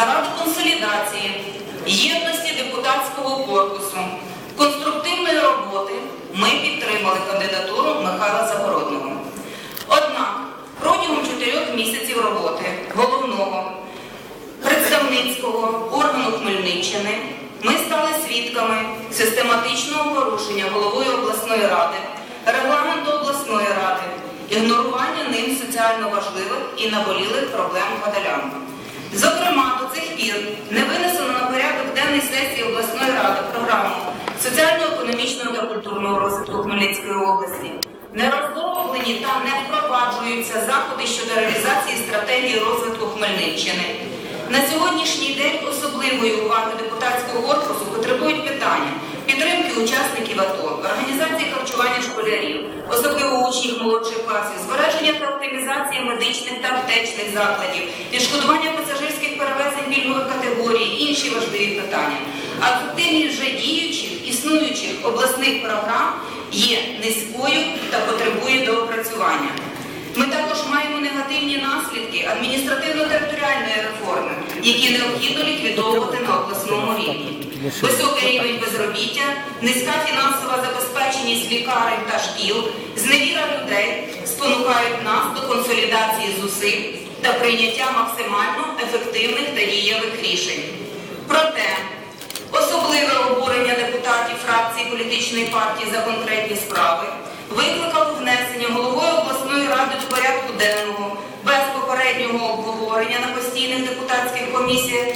заради консолідації, єдності депутатського корпусу, конструктивної роботи ми підтримали кандидатуру Михайла Загородного. Однак протягом чотирьох місяців роботи головного представницького органу Хмельниччини ми стали свідками систематичного порушення головою обласної ради, регламенту обласної ради, ігнорування ним соціально важливих і наболілих проблем гадалян. Зокрема, до цих пір не винесено на порядок денний сесії обласної ради програму соціально-економічного та культурного розвитку Хмельницької області. Не розроблені та не впроваджуються заходи щодо реалізації стратегії розвитку Хмельниччини. На сьогоднішній день особливої уваги депутатського корпусу потребують питання підтримки учасників АТО, організації харчування школярів, особливо учнів молодших класів, збереження та оптимізації медичних та аптечних закладів, відшкодування пасажирських перевезень пільгових категорій, інші важливі питання. А ефективність вже діючих, існуючих обласних програм є низькою та потребує доопрацювання. Ми також маємо негативні наслідки адміністративно-територіальної реформи, які необхідно ліквідовувати на обласному. Високий рівень безробіття, низька фінансова забезпеченість лікарень та шкіл, зневіра людей спонукають нас до консолідації зусиль та прийняття максимально ефективних та дієвих рішень. Проте Особливе обурення депутатів фракції політичної партії за конкретні справи викликало внесення головою обласної ради до порядку денного без попереднього обговорення на постійних депутатських комісіях,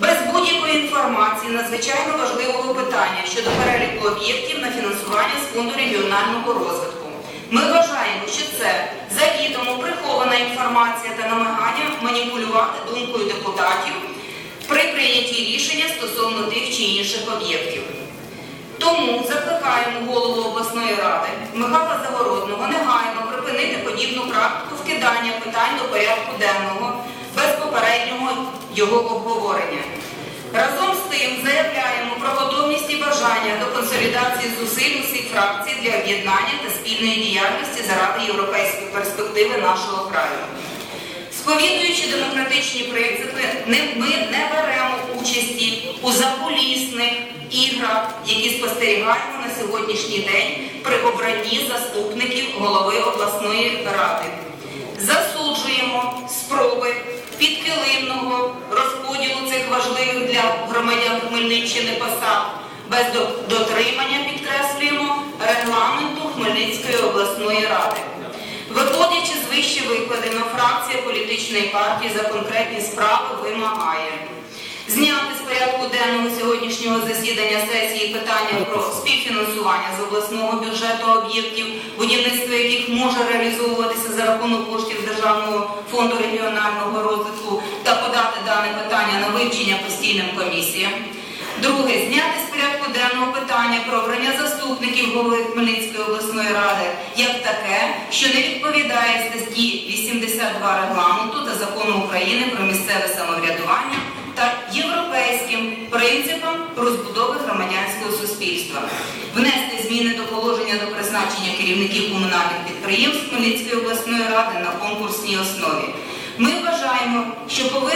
без будь-якої інформації надзвичайно важливого питання щодо переліку об'єктів на фінансування з фонду регіонального розвитку. Ми вважаємо, що це завідомо прихована інформація та намагання маніпулювати думкою депутатів при прийнятті рішення стосовно тих чи інших об'єктів. Тому закликаємо голову обласної ради Михайла Загородного негайно припинити подібну практику вкидання питань до порядку денного його обговорення. Разом з тим заявляємо про готовність і бажання до консолідації зусиль усіх фракцій для об'єднання та спільної діяльності заради європейської перспективи нашого краю. Сповідуючи демократичні принципи, ми не беремо участі у закулісних іграх, які спостерігаємо на сьогоднішній день при обранні заступників голови обласної ради. Засуджуємо спроби громадян Хмельниччини посад без дотримання, підкреслюємо, регламенту Хмельницької обласної ради. Виходячи з вище викладено, фракція політичної партії за конкретні справи вимагає зняти з порядку денного сьогоднішнього засідання сесії питання про співфінансування з обласного бюджету об'єктів, будівництво яких може реалізовуватися за рахунок коштів Державного фонду регіонального розвитку та подати дане питання на вивчення постійним комісіям. Друге, зняти з порядку денного питання про обрання заступників голови Хмельницької обласної ради як таке, що не відповідає статті 82 регламенту та закону України про місцеве самоврядування та європейським принципам розбудови громадянського суспільства, внести зміни до положення до призначення керівників комунальних підприємств Хмельницької обласної ради на конкурсній основі. Ми вважаємо, що повинен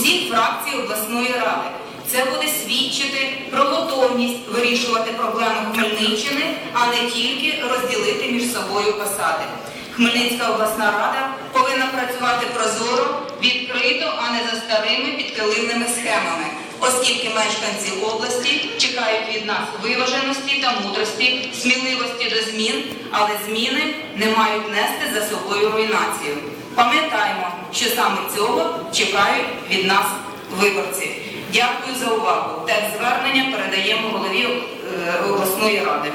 усіх фракцій обласної ради. Це буде свідчити про готовність вирішувати проблеми Хмельниччини, а не тільки розділити між собою посади. Хмельницька обласна рада повинна працювати прозоро, відкрито, а не за старими підкилимними схемами, оскільки мешканці області чекають від нас виваженості та мудрості, сміливості до змін, але зміни не мають нести за собою руйнацію. Пам'ятаємо, що саме цього чекають від нас виборці. Дякую за увагу. Текст звернення передаємо голові е, обласної ради.